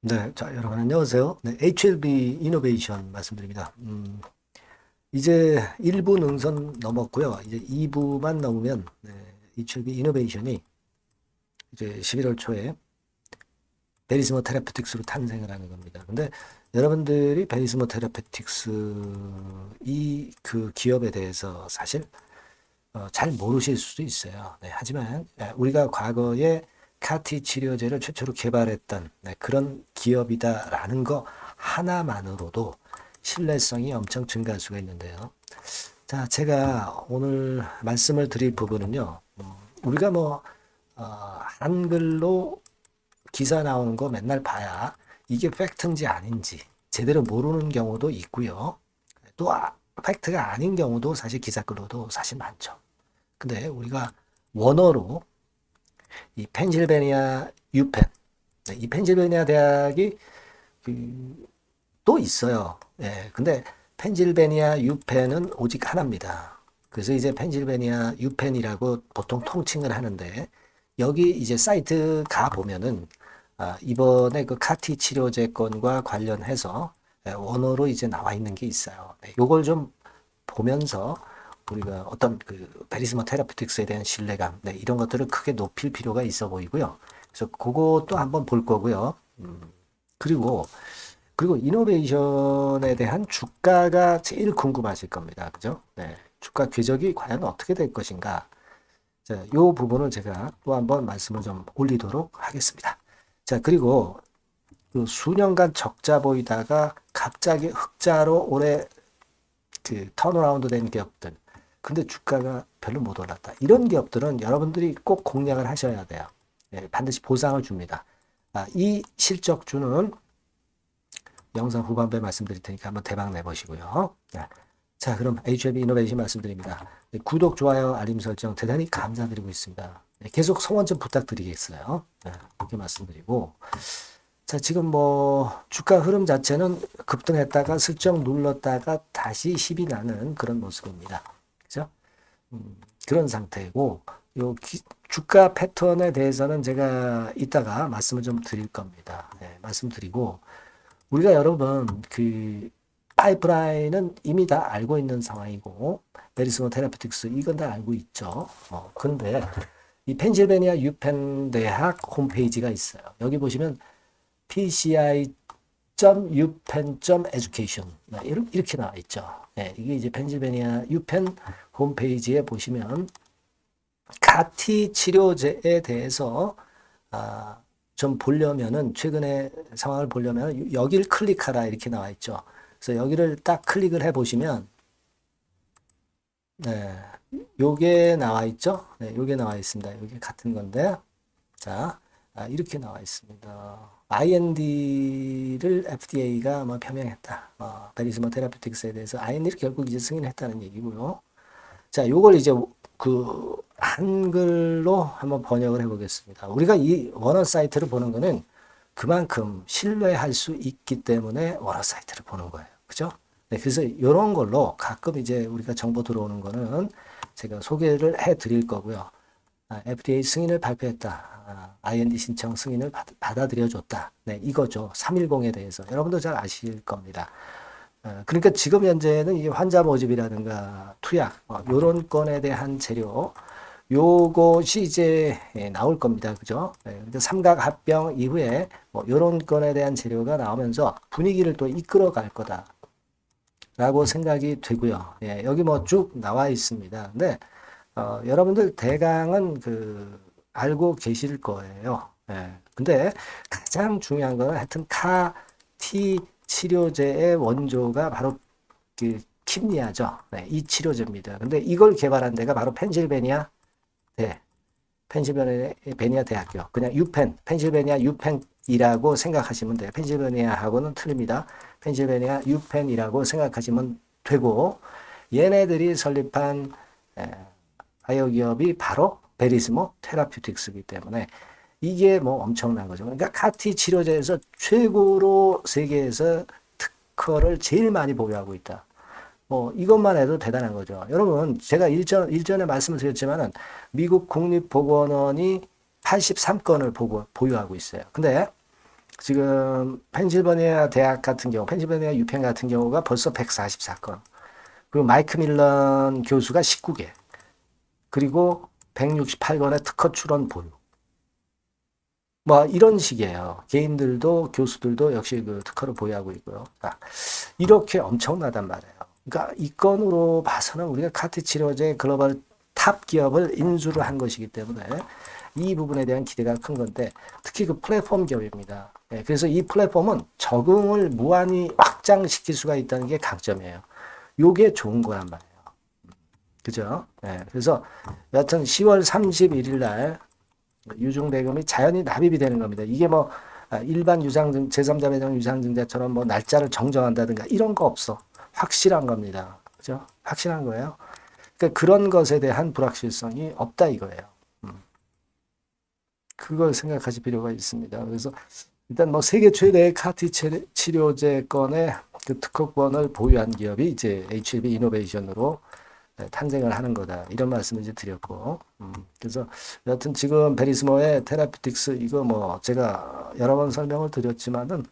네, 자, 여러분 안녕하세요. 네, HLB 이노베이션 말씀드립니다. 음, 이제 1부 능선 넘었고요. 이제 2부만 넘으면 네, HLB 이노베이션이 이제 11월 초에 베리스모 테라피틱스로 탄생을 하는 겁니다. 근데 여러분들이 베리스모 테라피틱스 이 그 기업에 대해서 사실 어, 잘 모르실 수도 있어요. 네, 하지만 예, 우리가 과거에 카티 치료제를 최초로 개발했던 네, 그런 기업이다라는 거 하나만으로도 신뢰성이 엄청 증가할 수가 있는데요. 자, 제가 오늘 말씀을 드릴 부분은요. 음, 우리가 뭐 어, 한글로 기사 나오는 거 맨날 봐야 이게 팩트인지 아닌지 제대로 모르는 경우도 있고요. 또 아, 팩트가 아닌 경우도 사실 기사글로도 사실 많죠. 근데 우리가 원어로 이 펜실베니아 유펜, 네, 이 펜실베니아 대학이 그, 또 있어요. 예, 근데 펜실베니아 유펜은 오직 하나입니다. 그래서 이제 펜실베니아 유펜이라고 보통 통칭을 하는데 여기 이제 사이트 가 보면은 아, 이번에 그 카티 치료제 건과 관련해서 예, 원어로 이제 나와 있는 게 있어요. 네, 요걸 좀 보면서 우리가 어떤 그 베리스모 테라피틱스에 대한 신뢰감, 네, 이런 것들을 크게 높일 필요가 있어 보이고요. 그래서 그것도 한번 볼 거고요. 음, 그리고 그리고 이노베이션에 대한 주가가 제일 궁금하실 겁니다. 그죠? 네, 주가 궤적이 과연 어떻게 될 것인가? 자, 요 부분을 제가 또 한번 말씀을 좀 올리도록 하겠습니다. 자, 그리고 그 수년간 적자 보이다가 갑자기 흑자로 올해 그 턴어라운드 된 기업들. 근데 주가가 별로 못 올랐다. 이런 기업들은 여러분들이 꼭 공략을 하셔야 돼요. 예, 반드시 보상을 줍니다. 아, 이 실적주는 영상 후반부에 말씀드릴 테니까 한번 대박 내보시고요. 자, 자, 그럼 HLB 이노베이션 말씀드립니다. 네, 구독, 좋아요, 알림 설정 대단히 감사드리고 있습니다. 네, 계속 성원 좀 부탁드리겠어요. 네, 이렇게 말씀드리고. 자, 지금 뭐 주가 흐름 자체는 급등했다가 슬쩍 눌렀다가 다시 힘이 나는 그런 모습입니다. 음, 그런 상태고, 요 기- 주가 패턴에 대해서는 제가 이따가 말씀을 좀 드릴 겁니다. 네, 말씀드리고, 우리가 여러분, 그, 파이프라인은 이미 다 알고 있는 상황이고, 베리스모 테라피틱스, 이건 다 알고 있죠. 어, 근데, 이 펜실베니아 유펜 대학 홈페이지가 있어요. 여기 보시면, pci.upenn.education 네, 이렇- 이렇게 나와 있죠. 네, 이게 이제 펜실베니아 유펜 홈페이지에 보시면 카티 치료제에 대해서 아, 좀 보려면은 최근에 상황을 보려면 여기를 클릭하라 이렇게 나와 있죠. 그래서 여기를 딱 클릭을 해 보시면 네, 요게 나와 있죠. 네, 요게 나와 있습니다. 요게 같은 건데 자, 아, 이렇게 나와 있습니다. IND를 FDA가 뭐 표명했다. 어, 베리스모 테라피틱스에 대해서 IND를 결국 이제 승인했다는 얘기고요. 자, 요걸 이제 그 한글로 한번 번역을 해보겠습니다. 우리가 이 원어 사이트를 보는 거는 그만큼 신뢰할 수 있기 때문에 원어 사이트를 보는 거예요. 그죠? 네, 그래서 이런 걸로 가끔 이제 우리가 정보 들어오는 거는 제가 소개를 해 드릴 거고요. 아, FDA 승인을 발표했다. 아, IND 신청 승인을 받, 받아들여줬다. 네, 이거죠. 310에 대해서. 여러분도 잘 아실 겁니다. 어, 그러니까 지금 현재는 이 환자 모집이라든가 투약, 어, 요런 건에 대한 재료, 요것이 이제 예, 나올 겁니다. 그죠? 예, 근데 삼각 합병 이후에 뭐 요런 건에 대한 재료가 나오면서 분위기를 또 이끌어 갈 거다. 라고 생각이 되고요. 예, 여기 뭐 쭉 나와 있습니다. 근데 어, 여러분들 대강은 그 알고 계실 거예요. 예. 근데 가장 중요한 거는 하여튼 카티 치료제의 원조가 바로 그 킴리아죠. 네, 이 치료제입니다. 근데 이걸 개발한 데가 바로 펜실베니아 대 펜실베니아 대학교. 그냥 유펜, 펜실베니아 유펜이라고 생각하시면 돼요. 펜실베니아하고는 틀립니다. 펜실베니아 유펜이라고 생각하시면 되고 얘네들이 설립한 에, 바이오 기업이 바로 베리스모 테라퓨틱스이기 때문에 이게 뭐 엄청난 거죠. 그러니까 카티 치료제에서 최고로 세계에서 특허를 제일 많이 보유하고 있다. 뭐 이것만 해도 대단한 거죠. 여러분 제가 일전 일전에 말씀을 드렸지만은 미국 국립보건원이 83건을 보고 보유하고 있어요. 근데 지금 펜실버니아 대학 같은 경우, 펜실버니아 유펜 같은 경우가 벌써 144건. 그리고 마이크 밀런 교수가 19개. 그리고 168건의 특허 출원 보유. 뭐 이런 식이에요. 개인들도 교수들도 역시 그 특허를 보유하고 있고요. 아, 이렇게 엄청나단 말이에요. 그러니까 이 건으로 봐서는 우리가 카티 치료제 글로벌 탑 기업을 인수를 한 것이기 때문에 이 부분에 대한 기대가 큰 건데 특히 그 플랫폼 기업입니다. 예, 그래서 이 플랫폼은 적응을 무한히 확장시킬 수가 있다는 게 강점이에요. 요게 좋은 거란 말이에요. 그죠? 예, 그래서 여하튼 10월 31일 날 유증 대금이 자연히 납입이 되는 겁니다. 이게 뭐 아, 일반 유상증 제3자 배정 유상증자처럼 뭐 날짜를 정정한다든가 이런 거 없어. 확실한 겁니다. 그죠? 확실한 거예요. 그러니까 그런 것에 대한 불확실성이 없다 이거예요. 음. 그걸 생각하실 필요가 있습니다. 그래서 일단 뭐 세계 최대의 카티 치- 치료제 건의 그 특허권을 보유한 기업이 이제 HLB 이노베이션으로 네, 탄생을 하는 거다. 이런 말씀을 이제 드렸고. 음, 그래서 여하튼 지금 베리스모의 테라피틱스 이거 뭐 제가 여러 번 설명을 드렸지만은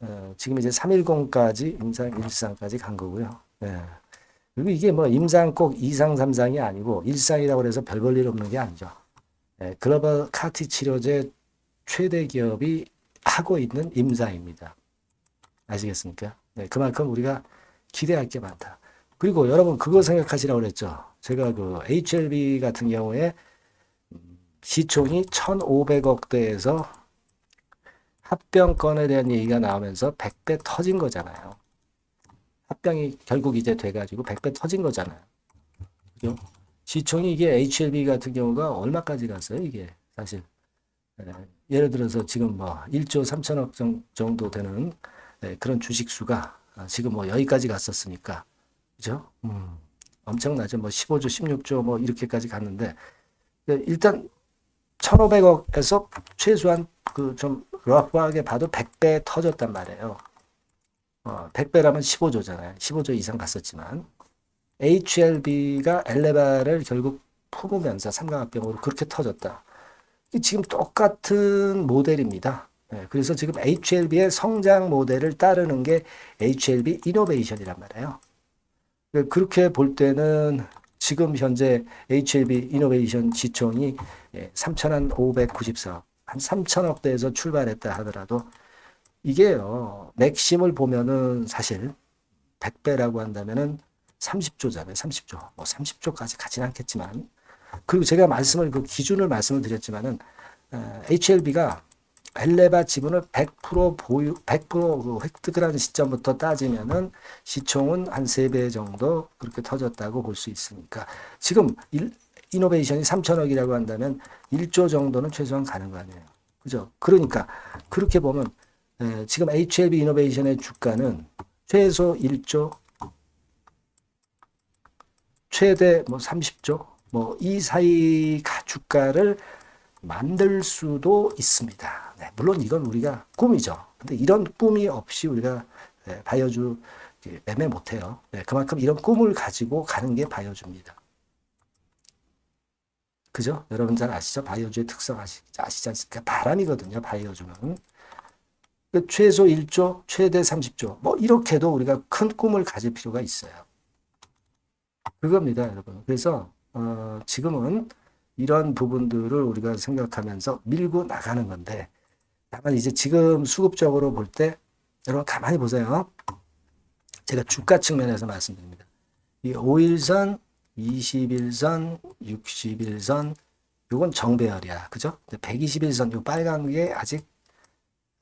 어, 지금 이제 310까지 임상 1상까지 간 거고요. 예. 그리고 이게 뭐 임상 꼭 2상, 3상이 아니고 1상이라고 해서 별 볼 일 없는 게 아니죠. 예, 글로벌 카티 치료제 최대 기업이 하고 있는 임상입니다. 아시겠습니까? 네, 그만큼 우리가 기대할 게 많다. 그리고 여러분 그거 생각하시라고 그랬죠. 제가 그 HLB 같은 경우에 음, 시총이 1,500억대에서 합병권에 대한 얘기가 나오면서 100배 터진 거잖아요. 합병이 결국 이제 돼가지고 100배 터진 거잖아요. 그죠? 시총이 이게 HLB 같은 경우가 얼마까지 갔어요, 이게 사실. 예, 예를 들어서 지금 뭐 1조 3천억 정- 정도 되는 예, 그런 주식 수가 아, 지금 뭐 여기까지 갔었으니까. 그죠? 음, 엄청나죠. 뭐 15조, 16조 뭐 이렇게까지 갔는데 예, 일단 1,500억에서 최소한 그 좀 러프하게 봐도 100배 터졌단 말이에요. 어, 100배라면 15조잖아요. 15조 이상 갔었지만 HLB가 엘레바를 결국 품으면서 삼강합병으로 그렇게 터졌다. 이 지금 똑같은 모델입니다. 예, 그래서 지금 HLB의 성장 모델을 따르는 게 HLB 이노베이션이란 말이에요. 그- 그렇게 볼 때는 지금 현재 HLB 이노베이션 지총이 3,594억, 한 3천억대에서 출발했다 하더라도 이게요, 맥심을 보면은 사실 100배라고 한다면은 30조잖아요. 30조. 뭐 30조까지 가진 않겠지만. 그리고 제가 말씀을, 그 기준을 말씀을 드렸지만은, HLB가 엘레바 지분을 100% 보유, 100%그 획득을 하는 시점부터 따지면은 시총은 한 3배 정도 그렇게 터졌다고 볼 수 있으니까 지금 일, 이노베이션이 3천억이라고 한다면 1조 정도는 최소한 가는 거 아니에요. 그죠? 그러니까 그렇게 보면 에, 지금 HLB 이노베이션의 주가는 최소 1조, 최대 뭐 30조, 뭐 이 사이 가- 주가를 만들 수도 있습니다. 네, 물론 이건 우리가 꿈이죠. 근데 이런 꿈이 없이 우리가 네, 바이오주 매매 못해요. 네, 그만큼 이런 꿈을 가지고 가는 게 바이오주입니다. 그죠? 여러분 잘 아시죠? 바이오주의 특성 아시, 아시지 않습니까? 바람이거든요, 바이오주는. 그 최소 1조, 최대 30조. 뭐 이렇게도 우리가 큰 꿈을 가질 필요가 있어요. 그겁니다, 여러분. 그래서 어, 지금은 이런 부분들을 우리가 생각하면서 밀고 나가는 건데 다만 이제 지금 수급적으로 볼 때 여러분 가만히 보세요. 제가 주가 측면에서 말씀드립니다. 이 5일선, 21선, 61선 요건 정배열이야. 그죠? 121선 요 빨간 게 아직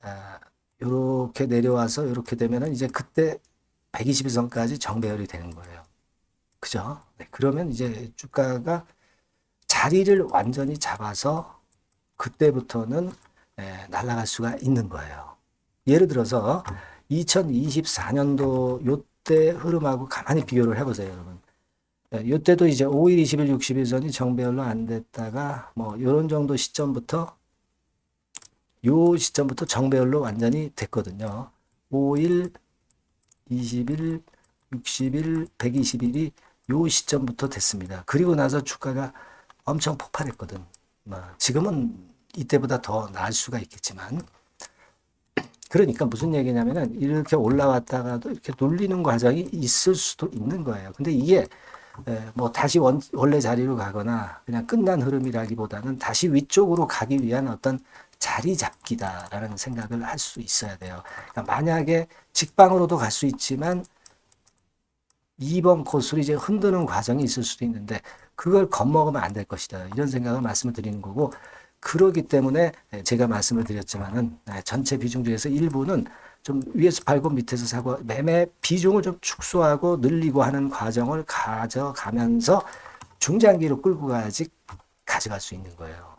아, 요렇게 내려와서 요렇게 되면은 이제 그때 121선까지 정배열이 되는 거예요. 그죠? 네, 그러면 이제 주가가 자리를 완전히 잡아서 그때부터는 예, 날아갈 수가 있는 거예요. 예를 들어서 2024년도 요때 흐름하고 가만히 비교를 해보세요, 여러분. 예, 요때도 이제 5일, 20일, 60일선이 정배열로 안 됐다가 뭐 요런 정도 시점부터 요 시점부터 정배열로 완전히 됐거든요. 5일, 20일, 60일, 120일이 요 시점부터 됐습니다. 그리고 나서 주가가 엄청 폭발했거든. 뭐 지금은 이때보다 더 나을 수가 있겠지만 그러니까 무슨 얘기냐면은 이렇게 올라왔다가도 이렇게 눌리는 과정이 있을 수도 있는 거예요. 근데 이게 에, 뭐 다시 원, 원래 자리로 가거나 그냥 끝난 흐름이라기보다는 다시 위쪽으로 가기 위한 어떤 자리 잡기다라는 생각을 할 수 있어야 돼요. 그러니까 만약에 직방으로도 갈 수 있지만 2번 코스로 이제 흔드는 과정이 있을 수도 있는데 그걸 겁먹으면 안 될 것이다. 이런 생각을 말씀을 드리는 거고 그러기 때문에 제가 말씀을 드렸지만은 전체 비중 중에서 일부는 좀 위에서 팔고 밑에서 사고 매매 비중을 좀 축소하고 늘리고 하는 과정을 가져가면서 중장기로 끌고 가야지 가져갈 수 있는 거예요.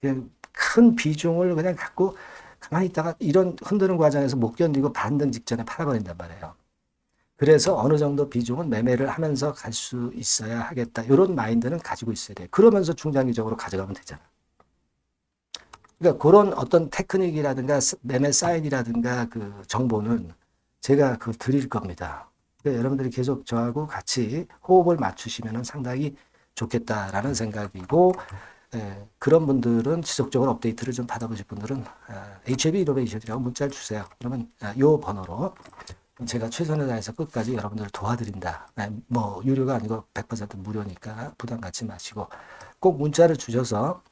그냥 큰 비중을 그냥 갖고 가만히 있다가 이런 흔드는 과정에서 못 견디고 반등 직전에 팔아버린단 말이에요. 그래서 어느 정도 비중은 매매를 하면서 갈 수 있어야 하겠다. 이런 마인드는 가지고 있어야 돼. 그러면서 중장기적으로 가져가면 되잖아. 그러니까 그런 어떤 테크닉이라든가 매매 사인이라든가 그 정보는 제가 그 드릴 겁니다. 그러니까 여러분들이 계속 저하고 같이 호흡을 맞추시면 상당히 좋겠다라는 생각이고 예, 그런 분들은 지속적으로 업데이트를 좀 받아보실 분들은 아, HLB 이노베이션이라고 문자를 주세요. 그러면 아, 요 번호로 제가 최선을 다해서 끝까지 여러분들을 도와드린다. 아, 뭐 유료가 아니고 100% 무료니까 부담 갖지 마시고 꼭 문자를 주셔서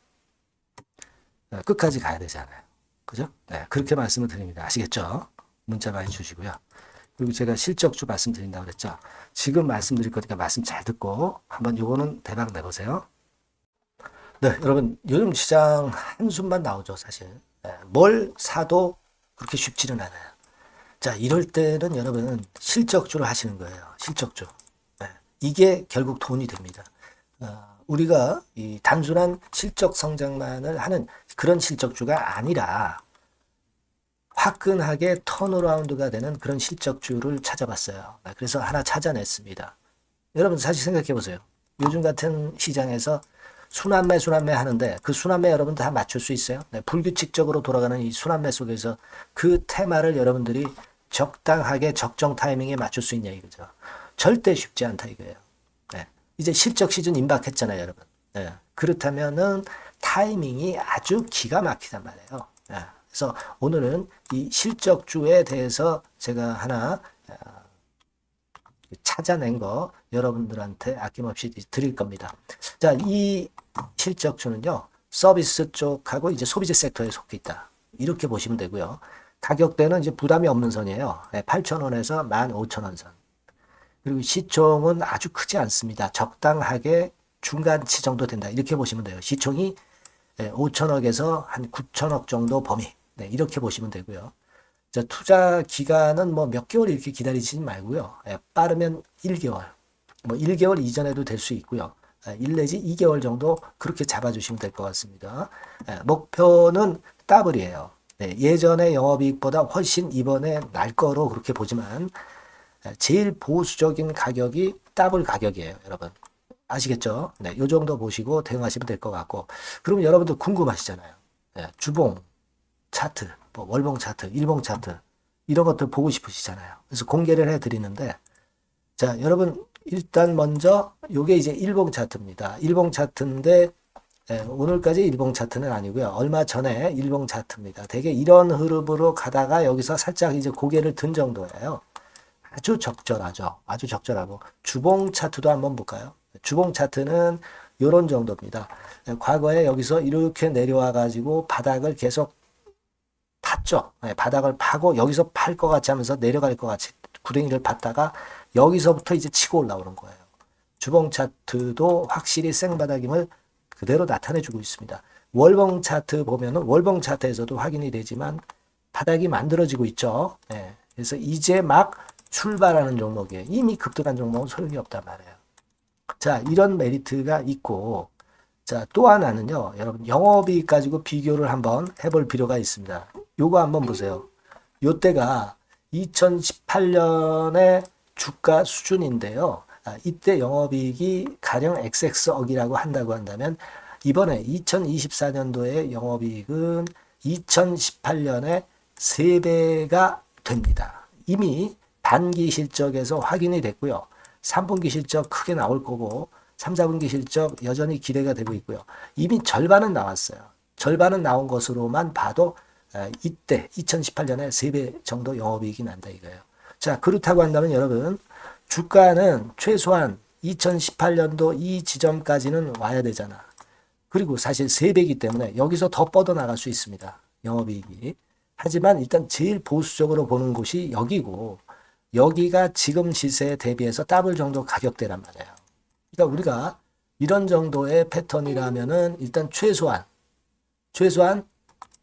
어, 끝까지 가야 되잖아요. 그죠? 네, 그렇게 말씀을 드립니다. 아시겠죠? 문자 많이 주시고요. 그리고 제가 실적주 말씀드린다고 그랬죠. 지금 말씀드릴 거니까 말씀 잘 듣고 한번 요거는 대박 내보세요. 네, 여러분 요즘 시장 한숨만 나오죠, 사실. 네, 뭘 사도 그렇게 쉽지는 않아요. 자, 이럴 때는 여러분은 실적주를 하시는 거예요. 실적주. 네, 이게 결국 돈이 됩니다. 어, 우리가 이 단순한 실적 성장만을 하는 그런 실적주가 아니라 화끈하게 턴어라운드가 되는 그런 실적주를 찾아봤어요. 네, 그래서 하나 찾아냈습니다. 여러분 사실 생각해 보세요. 요즘 같은 시장에서 순환매 순환매 하는데 그 순환매 여러분 다 맞출 수 있어요? 네, 불규칙적으로 돌아가는 이 순환매 속에서 그 테마를 여러분들이 적당하게 적정 타이밍에 맞출 수 있냐 이거죠. 절대 쉽지 않다 이거예요. 네. 이제 실적 시즌 임박했잖아요, 여러분. 네. 그렇다면은 타이밍이 아주 기가 막히단 말이에요. 네. 그래서 오늘은 이 실적주에 대해서 제가 하나 어, 찾아낸 거 여러분들한테 아낌없이 드릴 겁니다. 자, 이 실적주는요, 서비스 쪽하고 이제 소비재 섹터에 속해 있다. 이렇게 보시면 되고요. 가격대는 이제 부담이 없는 선이에요. 8,000원에서 15,000원 선. 그리고 시총은 아주 크지 않습니다. 적당하게 중간치 정도 된다. 이렇게 보시면 돼요. 시총이 5천억에서 한 9천억 정도 범위. 네, 이렇게 보시면 되고요. 자, 투자 기간은 뭐 몇 개월 이렇게 기다리지 말고요. 예, 빠르면 1개월. 뭐 1개월 이전에도 될 수 있고요. 1 내지 2개월 정도 그렇게 잡아주시면 될 것 같습니다. 예, 목표는 더블이에요. 네, 예전의 영업이익보다 훨씬 이번에 날 거로 그렇게 보지만 제일 보수적인 가격이 더블 가격이에요, 여러분. 아시겠죠? 네, 요 정도 보시고 대응하시면 될 것 같고. 그러면 여러분들 궁금하시잖아요. 네, 주봉, 차트, 뭐 월봉 차트, 일봉 차트 이런 것들 보고 싶으시잖아요. 그래서 공개를 해 드리는데 자, 여러분 일단 먼저 요게 이제 일봉 차트입니다. 일봉 차트인데 예, 오늘까지 일봉 차트는 아니고요. 얼마 전에 일봉 차트입니다. 되게 이런 흐름으로 가다가 여기서 살짝 이제 고개를 든 정도예요. 아주 적절하죠. 아주 적절하고 주봉 차트도 한번 볼까요? 주봉 차트는 이런 정도입니다. 과거에 여기서 이렇게 내려와 가지고 바닥을 계속 팠죠. 네, 바닥을 파고 여기서 팔 것 같이 하면서 내려갈 것 같이 구덩이를 팠다가 여기서부터 이제 치고 올라오는 거예요. 주봉 차트도 확실히 생바닥임을 그대로 나타내주고 있습니다. 월봉 차트 보면 은 월봉 차트에서도 확인이 되지만 바닥이 만들어지고 있죠. 네, 그래서 이제 막 출발하는 종목이에요. 이미 급등한 종목은 소용이 없단 말이에요. 자, 이런 메리트가 있고, 자, 또 하나는요, 여러분, 영업이익 가지고 비교를 한번 해볼 필요가 있습니다. 요거 한번 보세요. 요때가 2018년의 주가 수준인데요. 아, 이때 영업이익이 가령 XX억이라고 한다고 한다면, 이번에 2024년도의 영업이익은 2018년에 3배가 됩니다. 이미 단기 실적에서 확인이 됐고요. 3분기 실적 크게 나올 거고 3, 4분기 실적 여전히 기대가 되고 있고요. 이미 절반은 나왔어요. 절반은 나온 것으로만 봐도 아, 이때 2018년에 3배 정도 영업이익이 난다 이거예요. 자 그렇다고 한다면 여러분 주가는 최소한 2018년도 이 지점까지는 와야 되잖아. 그리고 사실 3배이기 때문에 여기서 더 뻗어나갈 수 있습니다. 영업이익이. 하지만 일단 제일 보수적으로 보는 곳이 여기고 여기가 지금 시세에 대비해서 더블 정도 가격대란 말이에요. 그러니까 우리가 이런 정도의 패턴이라면은 일단 최소한 최소한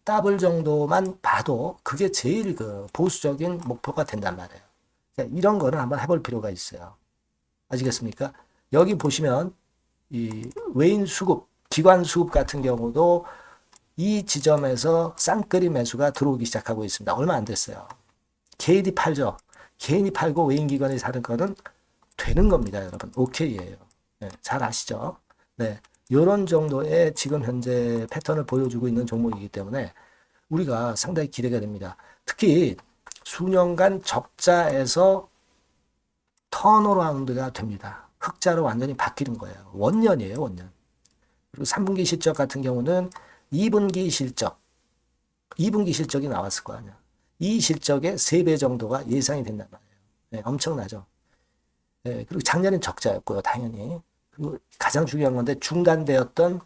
더블 정도만 봐도 그게 제일 그 보수적인 목표가 된단 말이에요. 그러니까 이런 거는 한번 해볼 필요가 있어요. 아시겠습니까? 여기 보시면 이 외인 수급, 기관 수급 같은 경우도 이 지점에서 쌍끌이 매수가 들어오기 시작하고 있습니다. 얼마 안 됐어요. 개인이 팔죠. 개인이 팔고 외인 기관이 사는 거는 되는 겁니다, 여러분. 오케이예요. 네, 잘 아시죠? 네. 요런 정도의 지금 현재 패턴을 보여주고 있는 종목이기 때문에 우리가 상당히 기대가 됩니다. 특히 수년간 적자에서 턴어라운드가 됩니다. 흑자로 완전히 바뀌는 거예요. 원년이에요, 원년. 그리고 3분기 실적 같은 경우는 2분기 실적, 2분기 실적이 나왔을 거 아니야. 이 실적의 3배 정도가 예상이 된단 말이에요. 네, 엄청나죠. 네, 그리고 작년엔 적자였고요, 당연히. 그리고 가장 중요한 건데 중단되었던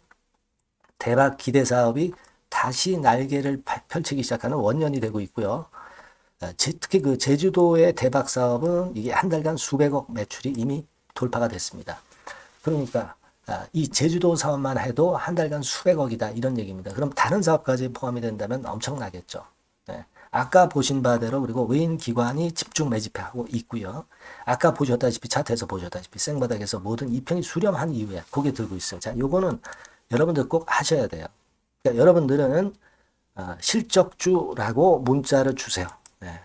대박 기대 사업이 다시 날개를 파- 펼치기 시작하는 원년이 되고 있고요. 아, 제- 특히 그 제주도의 대박 사업은 이게 한 달간 수백억 매출이 이미 돌파가 됐습니다. 그러니까 아, 이 제주도 사업만 해도 한 달간 수백억이다 이런 얘기입니다. 그럼 다른 사업까지 포함이 된다면 엄청나겠죠. 네. 아까 보신 바대로 그리고 외인 기관이 집중 매집하고 있고요. 아까 보셨다시피 차트에서 보셨다시피 생바닥에서 모든 이평이 수렴한 이후에 고개 들고 있어요. 자, 요거는 여러분들 꼭 하셔야 돼요. 그러니까 여러분들은 아, 실적주라고 문자를 주세요. 네.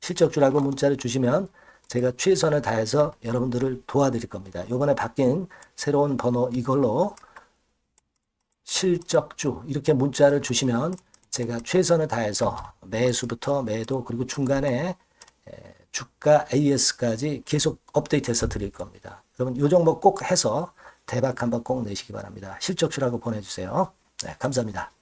실적주라고 문자를 주시면 제가 최선을 다해서 여러분들을 도와드릴 겁니다. 이번에 바뀐 새로운 번호 이걸로 실적주 이렇게 문자를 주시면 제가 최선을 다해서 매수부터 매도 그리고 중간에 에, 주가 AS까지 계속 업데이트해서 드릴 겁니다. 여러분 요 종목 꼭 해서 대박 한번 꼭 내시기 바랍니다. 실적주라고 보내주세요. 네, 감사합니다.